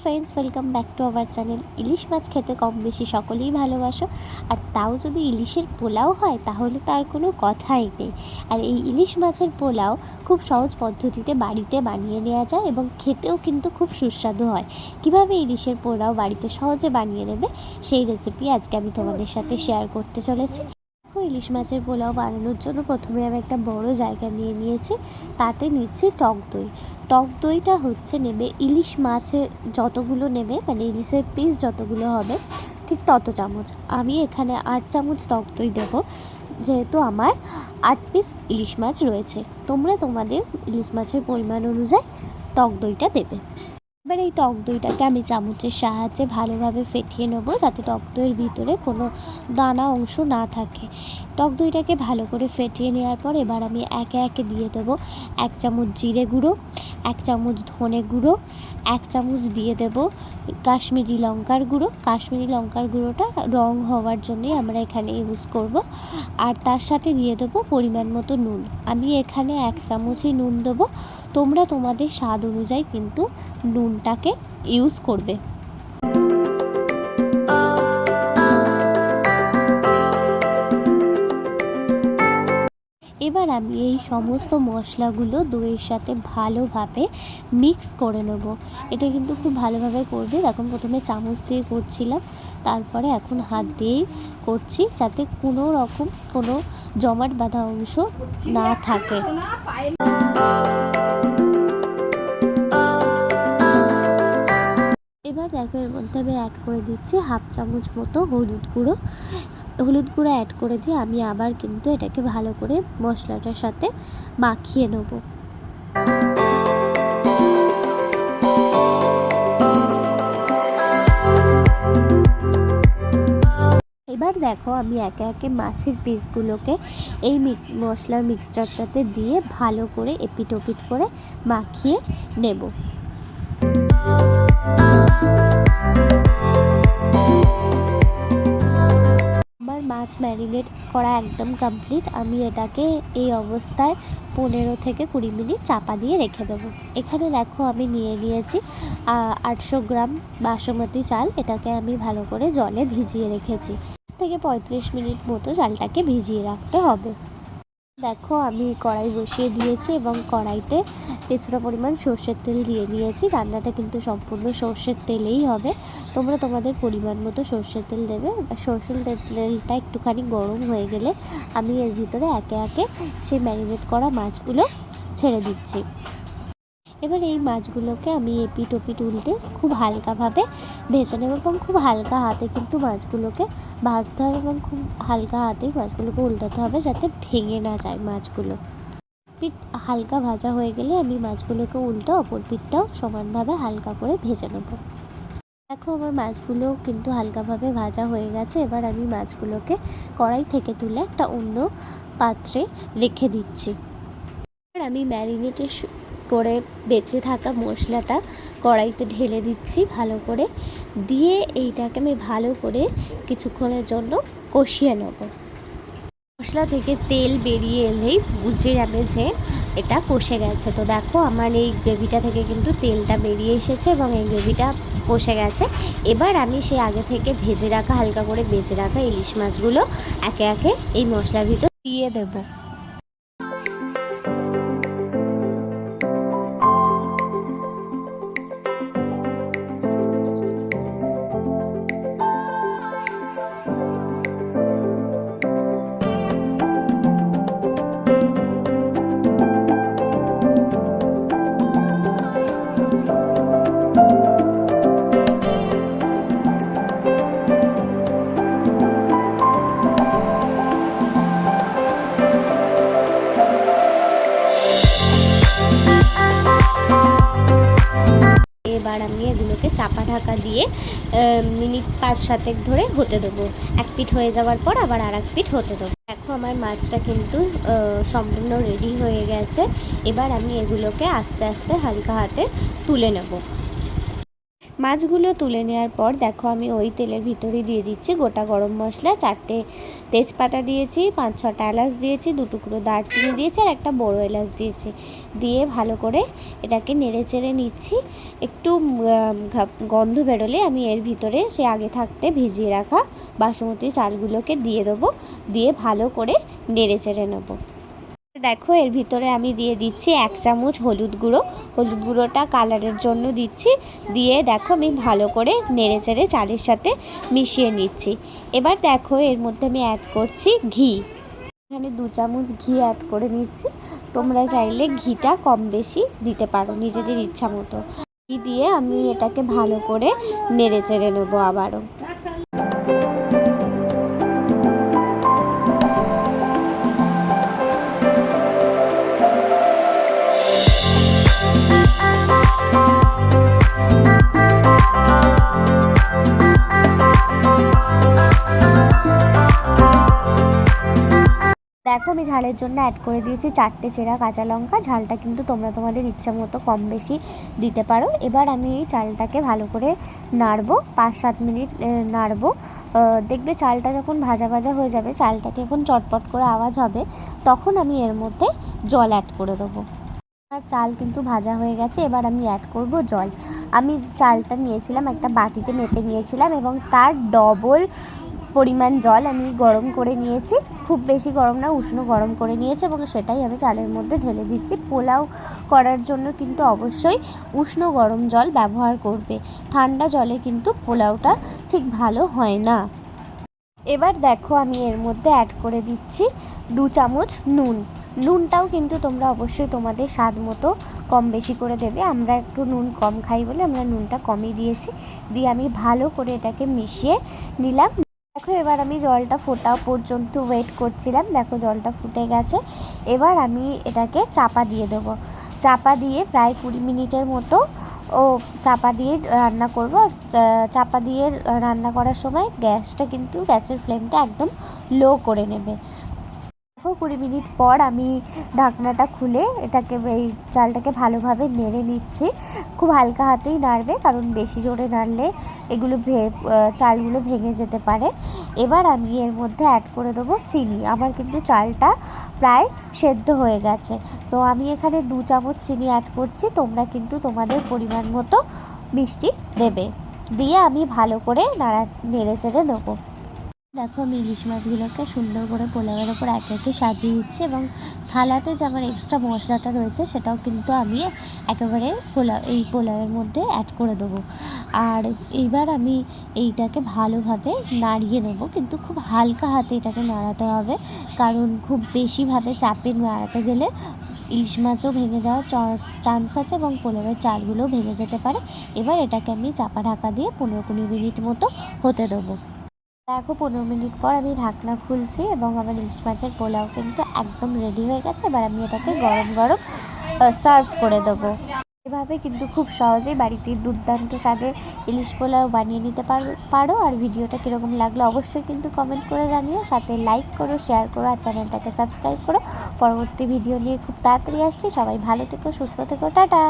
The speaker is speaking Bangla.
Friends welcome back to our channel ইলিশ মাছ খেতে কম বেশি সকলেই ভালোবাসো। আর তাও যদি ইলিশের পোলাও হয়, তাহলে তার কোনো কথাই নেই। আর এই ইলিশ মাছের পোলাও খুব সহজ পদ্ধতিতে বাড়িতে বানিয়ে নেওয়া যায় এবং খেতেও কিন্তু খুব সুস্বাদু হয়। কীভাবে ইলিশের পোলাও বাড়িতে সহজে বানিয়ে নেবে, সেই রেসিপি আজকে আমি তোমাদের সাথে শেয়ার করতে চলেছি। ইলিশ মাছের পোলাও বানানোর জন্য প্রথমে আমি একটা বড় জায়গা নিয়ে নিয়েছি, তাতে নিচ্ছি টক দই। টক দইটা হচ্ছে নেবে ইলিশ মাছে যতগুলো নেবে মানে ইলিশের পিস যতগুলো হবে, ঠিক তত চামচ। আমি এখানে আট চামচ টক দই দেবো, যেহেতু আমার আট পিস ইলিশ মাছ রয়েছে। তোমরা তোমাদের ইলিশ মাছের পরিমাণ অনুযায়ী টক দইটা দেবে। এবার এই টক দইটাকে আমি চামচের সাহায্যে ভালোভাবে ফেটিয়ে নেব যাতে টক দইয়ের ভিতরে কোনো দানা অংশ না থাকে। টক দইটাকে ভালো করে ফেটিয়ে নেওয়ার পর এবার আমি একে একে দিয়ে দেবো এক চামচ জিরে গুঁড়ো, এক চামচ ধনে গুঁড়ো, এক চামচ দিয়ে দেবো কাশ্মীরি লঙ্কার গুঁড়ো। কাশ্মীরি লঙ্কার গুঁড়োটা রং হওয়ার জন্যই আমরা এখানে ইউজ করব। আর তার সাথে দিয়ে দেবো পরিমাণ মতো নুন। আমি এখানে এক চামচই নুন দেবো। তোমরা তোমাদের স্বাদ অনুযায়ী কিন্তু নুনটাকে ইউজ করবে। এবার আমি এই সমস্ত মশলাগুলো দইয়ের সাথে ভালোভাবে মিক্স করে নেব। এটা কিন্তু খুব ভালোভাবে করবে। এখন প্রথমে চামচ দিয়ে করছিলাম। তারপরে এখন হাত দিয়েই করছি যাতে কোনো রকম কোনো জমাট বাঁধা অংশ না থাকে। এবার দেখো, এর মধ্যে আমি অ্যাড করে দিচ্ছি হাফ চামচ মতো হলুদ গুঁড়ো। হলুদ গুঁড়ো অ্যাড করে দিয়ে আমি আবার কিন্তু এটাকে ভালো করে মশলাটার সাথে মাখিয়ে নেব। এবার দেখো, আমি একে একে মাছের পিসগুলোকে এই মশলার মিক্সচারটাতে দিয়ে ভালো করে এপিট ওপিট করে মাখিয়ে নেব। মাছ ম্যারিনেট করা একদম কমপ্লিট আমি এটাকে এই অবস্থায় পনেরো থেকে কুড়ি মিনিট চাপা দিয়ে রেখে দেবো। এখানে দেখো আমি নিয়ে নিয়েছি আটশো গ্রাম বাসমতি চাল, এটাকে আমি ভালো করে জলে ভিজিয়ে রেখেছি। থেকে পঁয়ত্রিশ মিনিট মতো চালটাকে ভিজিয়ে রাখতে হবে। দেখো, আমি কড়াই বসিয়ে দিয়েছি এবং কড়াইতে কিছুটা পরিমাণ সর্ষের তেল দিয়ে নিয়েছি। রান্নাটা কিন্তু সম্পূর্ণ সর্ষের তেলেই হবে। তোমরা তোমাদের পরিমাণ মতো সর্ষের তেল দেবে। সর্ষের তেল- তেলটা একটুখানি গরম হয়ে গেলে আমি এর ভিতরে একে একে সেই ম্যারিনেট করা মাছগুলো ছেড়ে দিচ্ছি। এবার এই মাছগুলোকে আমি এপিট ওপিট উল্টে খুব হালকাভাবে ভেজে নেব এবং খুব হালকা হাতে কিন্তু মাছগুলোকে ভাজতে হবে এবং খুব হালকা হাতেই মাছগুলোকে উল্টাতে হবে যাতে ভেঙে না যায় মাছগুলো। পিঠ হালকা ভাজা হয়ে গেলে আমি মাছগুলোকে উল্টে অপর পিঠটাও সমানভাবে হালকা করে ভেজে নেব। দেখো আমার মাছগুলো কিন্তু হালকাভাবে ভাজা হয়ে গেছে। এবার আমি মাছগুলোকে কড়াই থেকে তুলে একটা অন্য পাত্রে রেখে দিচ্ছি। আমি ম্যারিনেটে করে বেঁচে থাকা মশলাটা কড়াইতে ঢেলে দিচ্ছি ভালো করে। দিয়ে এইটাকে আমি ভালো করে কিছুক্ষণের জন্য কষিয়ে নেব। মশলা থেকে তেল বেরিয়ে এলেই বুঝে যাবে যে এটা কষে গেছে। তো দেখো আমার এই গ্রেভিটা থেকে কিন্তু তেলটা বেরিয়ে এসেছে এবং এই গ্রেভিটা কষে গেছে। এবার আমি সেই আগে থেকে ভেজে রাখা, হালকা করে ভেজে রাখা ইলিশ মাছগুলো একে একে এই মশলার ভিতর দিয়ে দেবো। আমি চাপা ঢাকা দিয়ে মিনিট পাঁচ সাতেক ধরে হতে দেবো। এক পিঠ হয়ে যাওয়ার পর আবার আর এক পিঠ হতে দেবো। দেখো আমার মাছটা কিন্তু সম্পূর্ণ রেডি হয়ে গেছে। এবার আমি এগুলোকে আস্তে আস্তে হালকা হাতে তুলে নেব। মাছগুলো তুলে নেওয়ার পর দেখো আমি ওই তেলের ভিতরে দিয়ে দিচ্ছি গোটা গরম মশলা, চারটে তেজপাতা দিয়েছি, পাঁচ ছটা এলাচ দিয়েছি, দু টুকরো দারচিনি দিয়েছি আর একটা বড় এলাচ দিয়েছি। দিয়ে ভালো করে এটাকে নেড়ে চেড়ে নিচ্ছি। একটু গন্ধ বেরোলে আমি এর ভিতরে সে আগে থাকতে ভিজিয়ে রাখা বাসমতি চালগুলোকে দিয়ে দেবো। দিয়ে ভালো করে নেড়ে চেড়ে নেব। দেখো, এর ভিতরে আমি দিয়ে দিচ্ছি এক চামচ হলুদ গুঁড়ো। হলুদ গুঁড়োটা কালারের জন্য দিচ্ছি। দিয়ে দেখো, আমি ভালো করে নেড়ে চেড়ে চালের সাথে মিশিয়ে নিচ্ছি। এবার দেখো, এর মধ্যে আমি অ্যাড করছি ঘি। এখানে দু চামচ ঘি অ্যাড করে নিচ্ছি। তোমরা চাইলে ঘিটা কম বেশি দিতে পারো, নিজেদের ইচ্ছা মতো। ঘি দিয়ে আমি এটাকে ভালো করে নেড়ে চেড়ে নেব আবারও। আমি ঝালের জন্য অ্যাড করে দিয়েছি চারটে চেরা কাঁচা লঙ্কা। ঝালটা কিন্তু তোমরা তোমাদের ইচ্ছা মতো কম বেশি দিতে পারো। এবার আমি এই চালটাকে ভালো করে নাড়বো, পাঁচ সাত মিনিট নাড়বো। দেখবে চালটা যখন ভাজা ভাজা হয়ে যাবে, চালটাকে এখন চটপট করে আওয়াজ হবে, তখন আমি এর মধ্যে জল অ্যাড করে দেবো। আর চাল কিন্তু ভাজা হয়ে গেছে, এবার আমি অ্যাড করব জল। আমি চালটা নিয়েছিলাম, একটা বাটিতে মেপে নিয়েছিলাম এবং তার ডবল পরিমাণ জল আমি গরম করে নিয়েছি। খুব বেশি গরম না, উষ্ণ গরম করে নিয়েছি এবং সেটাই আমি চালের মধ্যে ঢেলে দিচ্ছি। পোলাও করার জন্য কিন্তু অবশ্যই উষ্ণ গরম জল ব্যবহার করবে। ঠান্ডা জলে কিন্তু পোলাওটা ঠিক ভালো হয় না। এবার দেখো আমি এর মধ্যে অ্যাড করে দিচ্ছি দু চামচ নুন। নুনটাও কিন্তু তোমরা অবশ্যই তোমাদের স্বাদ মতো কম বেশি করে দেবে। আমরা একটু নুন কম খাই বলে আমরা নুনটা কমই দিয়েছি। দিয়ে আমি ভালো করে এটাকে মিশিয়ে নিলাম। দেখো, এবার আমি জলটা ফোটা পর্যন্ত ওয়েট করছিলাম। দেখো, জলটা ফুটে গেছে। এবার আমি এটাকে চাপা দিয়ে দেবো। চাপা দিয়ে প্রায় কুড়ি মিনিটের মতো ও চাপা দিয়ে রান্না করব। চাপা দিয়ে রান্না করার সময় গ্যাসটা কিন্তু গ্যাসের ফ্লেমটা একদম লো করে নেবে। দেখো, কুড়ি মিনিট পর আমি ঢাকনাটা খুলে এটাকে এই চালটাকে ভালোভাবে নেড়ে নিচ্ছি। খুব হালকা হাতেই নাড়বে, কারণ বেশি জোরে নাড়লে এগুলো ভে চালগুলো ভেঙে যেতে পারে। এবার আমি এর মধ্যে অ্যাড করে দেবো চিনি। আমার কিন্তু চালটা প্রায় সেদ্ধ হয়ে গেছে। তো আমি এখানে দু চামচ চিনি অ্যাড করছি। তোমরা কিন্তু তোমাদের পরিমাণ মতো মিষ্টি দেবে। দিয়ে আমি ভালো করে নাড়া, নেড়ে চেড়ে নেব। দেখো আমি ইলিশ মাছগুলোকে সুন্দর করে পোলাওয়ের ওপর একে একে সাজিয়ে দিচ্ছি এবং থালাতে যে আমার এক্সট্রা মশলাটা রয়েছে সেটাও কিন্তু আমি একেবারে পোলাও, এই পোলাওয়ের মধ্যে অ্যাড করে দেবো। আর এইবার আমি এইটাকে ভালোভাবে নাড়িয়ে নেব, কিন্তু খুব হালকা হাতে এটাকে নাড়াতে হবে। কারণ খুব বেশিভাবে চাপে নাড়াতে গেলে ইলিশ মাছও ভেঙে যাওয়ার চান্স আছে এবং পোলাওয়ের চালগুলোও ভেঙে যেতে পারে। এবার এটাকে আমি চাপা ঢাকা দিয়ে পনেরো কুড়ি মিনিট মতো হতে দেবো। দেখো, পনেরো মিনিট পর আমি ঢাকনা খুলছি এবং আমার ইলিশ মাছের পোলাও কিন্তু একদম রেডি হয়ে গেছে। এবার আমি এটাকে গরম গরম সার্ভ করে দেবো। এভাবে কিন্তু খুব সহজেই বাড়িতে দুর্দান্ত স্বাদের ইলিশ পোলাও বানিয়ে নিতে পারো আর ভিডিওটা কীরকম লাগল অবশ্যই কিন্তু কমেন্ট করে জানিও। সাথে লাইক করো শেয়ার করো, আর চ্যানেলটাকে সাবস্ক্রাইব করো। পরবর্তী ভিডিও নিয়ে খুব তাড়াতাড়ি আসছি। সবাই ভালো থেকো, সুস্থ থেকো, টাটা!